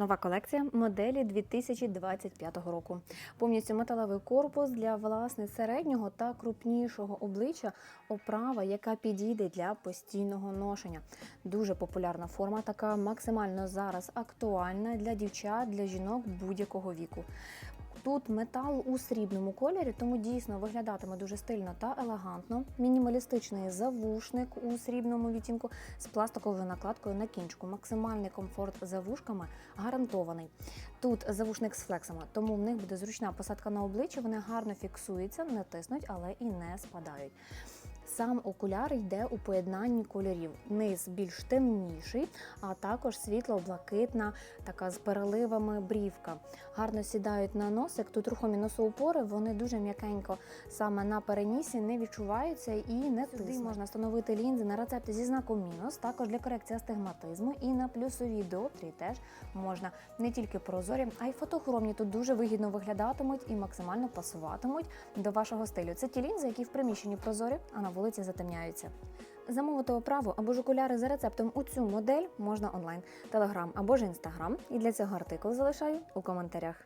Нова колекція моделі 2025 року. Повністю металевий корпус для власне середнього та крупнішого обличчя. Оправа, яка підійде для постійного ношення. Дуже популярна форма, така максимально зараз актуальна для дівчат, для жінок будь-якого віку. Тут метал у срібному кольорі, тому дійсно виглядатиме дуже стильно та елегантно. Мінімалістичний завушник у срібному відтінку з пластиковою накладкою на кінчику. Максимальний комфорт за вушками гарантований. Тут завушник з флексами, тому в них буде зручна посадка на обличчя. Вони гарно фіксуються, не тиснуть, але і не спадають. Сам окуляр йде у поєднанні кольорів. Низ більш темніший, а також світло-блакитна, така з переливами брівка. Гарно сідають на носик. Тут рухомі носоупори, вони дуже м'якенько саме на перенісі не відчуваються і не Сюди можна встановити лінзи на рецепти зі знаком мінус, також для корекції астигматизму і на плюсові діоптрії теж можна не тільки прозорі, а й фотохромні. Тут дуже вигідно виглядатимуть і максимально пасуватимуть до вашого стилю. Це ті лінзи, які в приміщенні прозорі, а вулиці затемняються. Замовити оправу або ж окуляри за рецептом у цю модель можна онлайн, телеграм або ж інстаграм. І для цього артикул залишаю у коментарях.